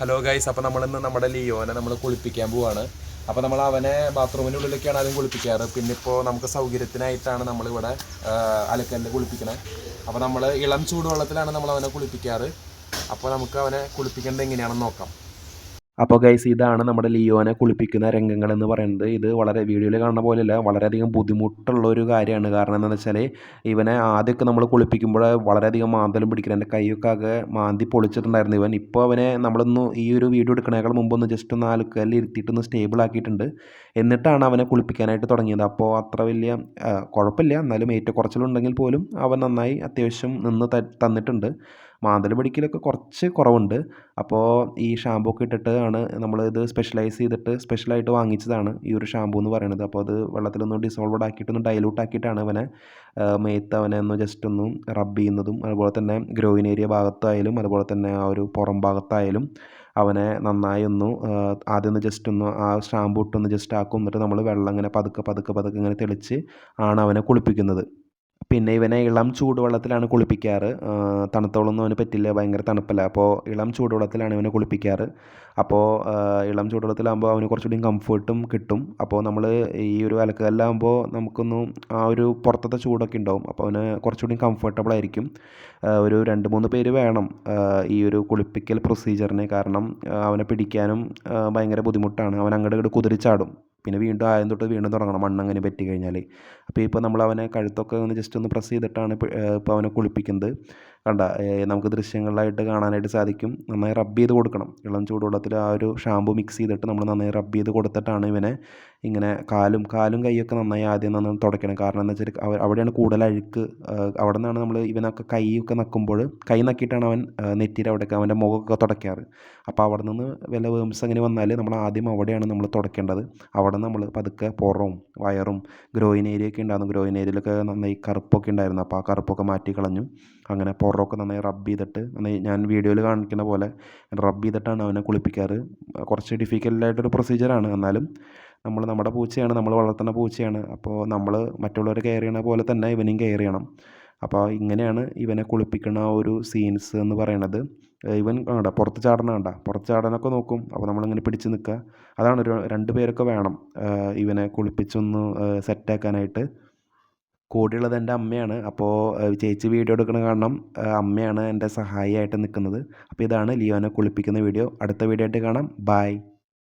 Hello guys അപ്പോൾ നമ്മളിന്ന് നമ്മുടെ ലിയോനെ നമ്മൾ കുളിപ്പിക്കാൻ പോവാണ്. അപ്പോൾ നമ്മൾ അവനെ ബാത്റൂമിന്റെ ഉള്ളിലൊക്കെയാണ് ആദ്യം കുളിപ്പിക്കാറ്. പിന്നെ ഇപ്പോൾ നമുക്ക് സൗകര്യത്തിനായിട്ടാണ് നമ്മളിവിടെ അലക്കല്ല് കുളിപ്പിക്കണത് അപ്പോൾ നമ്മൾ ഇളം ചൂടുവെള്ളത്തിലാണ് നമ്മൾ അവനെ കുളിപ്പിക്കാറ്. അപ്പോൾ നമുക്ക് അവനെ കുളിപ്പിക്കേണ്ടത് എങ്ങനെയാണെന്ന് നോക്കാം. അപ്പോൾ ഗൈസ് ഇതാണ് നമ്മുടെ ലിയോനെ കുളിപ്പിക്കുന്ന രംഗങ്ങൾ എന്ന് പറയുന്നത്. ഇത് വളരെ വീഡിയോയിൽ കാണുന്ന പോലെയല്ല വളരെയധികം ബുദ്ധിമുട്ടുള്ള ഒരു കാര്യമാണ്. കാരണം എന്താണെന്ന് വെച്ചാൽ ഇവനെ ആദ്യമൊക്കെ നമ്മൾ കുളിപ്പിക്കുമ്പോൾ വളരെയധികം മാന്തലും പിടിക്കണം എന്റെ കൈയൊക്കെ ആകെ മാന്തി പൊളിച്ചിട്ടുണ്ടായിരുന്നു ഇവൻ. ഇപ്പോൾ അവനെ നമ്മളൊന്ന് ഈ ഒരു വീഡിയോ എടുക്കണേക്കാൾ മുമ്പ് ഒന്ന് ജസ്റ്റ് ഒന്ന് ആൽക്കല്ലിൽ ഇരുത്തിയിട്ടൊന്ന് സ്റ്റേബിൾ ആക്കിയിട്ടുണ്ട്. എന്നിട്ടാണ് അവനെ കുളിപ്പിക്കാനായിട്ട് തുടങ്ങിയത്. അപ്പോൾ അത്ര വലിയ കുഴപ്പമില്ല. എന്നാലും ഏറ്റക്കുറച്ചിലുണ്ടെങ്കിൽ പോലും അവൻ നന്നായി അത്യാവശ്യം നിന്ന് തന്നിട്ടുണ്ട്. മാന്തൽ പിടിക്കലൊക്കെ കുറച്ച് കുറവുണ്ട്. അപ്പോൾ ഈ ഷാമ്പൂ ഒക്കെ ഇട്ടിട്ട് ആണ് നമ്മൾ ഇത് സ്പെഷ്യലൈസ് ചെയ്തിട്ട് സ്പെഷ്യലായിട്ട് വാങ്ങിച്ചതാണ് ഈ ഒരു ഷാമ്പൂ എന്ന് പറയുന്നത് അപ്പോൾ അത് വെള്ളത്തിലൊന്ന് ഡിസോൾവഡ് ആക്കിയിട്ട് ഒന്ന് ഡൈലൂട്ട് ആക്കിയിട്ടാണ് അവനെ മേത്ത് അവനെ ഒന്ന് ജസ്റ്റ് ഒന്ന് റബ്ബ് ചെയ്യുന്നതും അതുപോലെ തന്നെ ഗ്രോയിൻ ഏരിയ ഭാഗത്തായാലും അതുപോലെ തന്നെ ആ ഒരു പുറം ഭാഗത്തായാലും അവനെ നന്നായി ഒന്ന് ആദ്യം ഒന്ന് ജസ്റ്റ് ഒന്ന് ആ ഷാമ്പൂ ഇട്ടൊന്ന് ജസ്റ്റ് ആക്കും. എന്നിട്ട് നമ്മൾ വെള്ളം ഇങ്ങനെ പതുക്കെ പതുക്കെ പതുക്കെ ഇങ്ങനെ തെളിച്ച് ആണ് അവനെ കുളിപ്പിക്കുന്നത്. പിന്നെ ഇവനെ ഇളം ചൂടുവെള്ളത്തിലാണ് കുളിപ്പിക്കാറ്. തണുത്തോളൊന്നും അവന് പറ്റില്ല ഭയങ്കര തണുപ്പല്ല. അപ്പോൾ ഇളം ചൂടുവെള്ളത്തിലാണ് ഇവനെ കുളിപ്പിക്കാറ്. അപ്പോൾ ഇളം ചൂടുവെള്ളത്തിലാകുമ്പോൾ അവന് കുറച്ചുകൂടി കംഫർട്ടും കിട്ടും. അപ്പോൾ നമ്മൾ ഈ ഒരു അലക്കുകല്ലാകുമ്പോൾ നമുക്കൊന്നും ആ ഒരു പുറത്തത്തെ ചൂടൊക്കെ ഉണ്ടാവും. അപ്പോൾ അവന് കുറച്ചുകൂടി കംഫർട്ടബിൾ ആയിരിക്കും. ഒരു രണ്ട് മൂന്ന് പേര് വേണം ഈ ഒരു കുളിപ്പിക്കൽ പ്രൊസീജിയറിന് കാരണം അവനെ പിടിക്കാനും ഭയങ്കര ബുദ്ധിമുട്ടാണ്. അവൻ അങ്ങോട്ട് ഇങ്ങോട്ട് കുതിരിച്ചാടും. പിന്നെ വീണ്ടും ആയം തൊട്ട് വീണ്ടും തുടങ്ങണം. മണ്ണങ്ങനെ പറ്റി കഴിഞ്ഞാൽ അപ്പോൾ ഇപ്പോൾ നമ്മൾ അവനെ കഴുത്തൊക്കെ ഒന്ന് ജസ്റ്റ് ഒന്ന് പ്രസ് ചെയ്തിട്ടാണ് ഇപ്പോൾ അവനെ കുളിപ്പിക്കുന്നത്. കണ്ട നമുക്ക് ദൃശ്യങ്ങളിലായിട്ട് കാണാനായിട്ട് സാധിക്കും. നന്നായി റബ്ബ് ചെയ്ത് കൊടുക്കണം. ഇളം ചൂടുവെള്ളത്തിൽ ആ ഒരു ഷാമ്പു മിക്സ് ചെയ്തിട്ട് നമ്മൾ നന്നായി റബ്ബ് ചെയ്ത് കൊടുത്തിട്ടാണ് ഇവനെ ഇങ്ങനെ കാലും കാലും കൈയൊക്കെ നന്നായി ആദ്യം നന്നായി തുടയ്ക്കണം. കാരണം എന്താ വെച്ചാൽ അവ- അവിടെയാണ് കൂടുതൽ അഴുക്ക് അവിടെ നിന്നാണ് നമ്മൾ ഇവനൊക്കെ കൈയൊക്കെ നക്കുമ്പോൾ കൈ നക്കിയിട്ടാണ് അവൻ നെറ്റിയിൽ അവിടെ അവിടെയൊക്കെ അവന്റെ മുഖമൊക്കെ തുടയ്ക്കാറ്. അപ്പോൾ അവിടെ നിന്ന് വല്ല വേംസ് അങ്ങനെ വന്നാൽ നമ്മൾ ആദ്യം അവിടെയാണ് നമ്മൾ തുടയ്ക്കേണ്ടത്. അവിടെ നമ്മൾ പതുക്കെ പുറവും വയറും ഗ്രോയിൻ ഏരിയ ഒക്കെ ഉണ്ടായിരുന്നു. ഗ്രോയിൻ ഏരിയയിലൊക്കെ നന്നായി കറുപ്പൊക്കെ ഉണ്ടായിരുന്നു. അപ്പോൾ ആ കറുപ്പൊക്കെ മാറ്റി കളഞ്ഞു. അങ്ങനെ പുറമൊക്കെ നന്നായി റബ്ബ് ചെയ്തിട്ട് നന്നായി ഞാൻ വീഡിയോയിൽ കാണിക്കുന്ന പോലെ റബ്ബ് ചെയ്തിട്ടാണ് അവനെ കുളിപ്പിക്കാറ്. കുറച്ച് ഡിഫിക്കൽട്ടായിട്ടൊരു പ്രൊസീജിയറാണ് എന്നാലും നമ്മൾ നമ്മുടെ പൂച്ചയാണ് നമ്മൾ വളർത്തുന്ന പൂച്ചയാണ്. അപ്പോൾ നമ്മൾ മറ്റുള്ളവർ കെയർ ചെയ്യണ പോലെ തന്നെ ഇവനെയും കെയർ ചെയ്യണം. അപ്പോൾ ഇങ്ങനെയാണ് ഇവനെ കുളിപ്പിക്കുന്ന ഒരു സീൻസ് എന്ന് പറയണത്. ഇവൻ കണ്ട പുറത്ത് ചാടണ കണ്ട. പുറത്ത് ചാടാനൊക്കെ നോക്കും. അപ്പോൾ നമ്മളിങ്ങനെ പിടിച്ച് നിൽക്കുക അതാണ് ഒരു രണ്ട് പേരൊക്കെ വേണം ഇവനെ കുളിപ്പിച്ചൊന്ന് സെറ്റാക്കാനായിട്ട് കൂടെയുള്ളത് എന്റെ അമ്മയാണ്. അപ്പോൾ ചേച്ചി വീഡിയോ എടുക്കണ കാരണം അമ്മയാണ് എന്റെ സഹായിയായിട്ട് നിൽക്കുന്നത്. അപ്പോൾ ഇതാണ് ലിയോനെ കുളിപ്പിക്കുന്ന വീഡിയോ. അടുത്ത വീഡിയോ ആയിട്ട് കാണാം. ബായ്